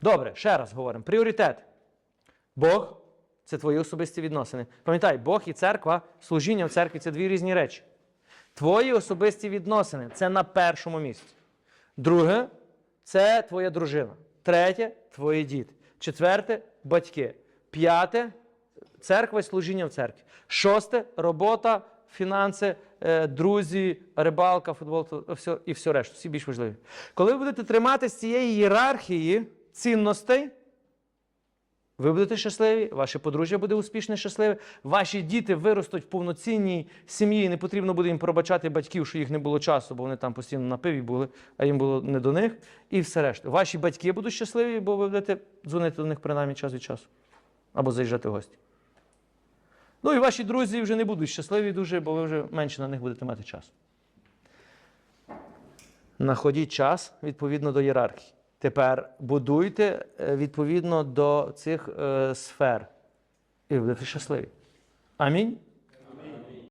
Добре, ще раз говоримо. Пріоритет. Бог це твої особисті відносини. Пам'ятай, Бог і церква, служіння в церкві це дві різні речі. Твої особисті відносини це на першому місці. Друге це твоя дружина. Третє твої діти. Четверте батьки. П'яте церква і служіння в церкві. Шосте робота, фінанси, е, друзі, рибалка, футбол і все решту. Всі більш важливі. Коли ви будете триматися цієї ієрархії цінностей, ви будете щасливі, ваше подружжя буде успішне, щасливе, ваші діти виростуть в повноцінній сім'ї, і не потрібно буде їм пробачати батьків, що їх не було часу, бо вони там постійно на пиві були, а їм було не до них. І все решта. Ваші батьки будуть щасливі, бо ви будете дзвонити до них принаймні час від часу. Або заїжджати в гості. Ну і ваші друзі вже не будуть щасливі дуже, бо ви вже менше на них будете мати часу. Находіть час відповідно до ієрархії. Тепер будуйте е, відповідно до цих е, сфер. І будете щасливі. Амінь.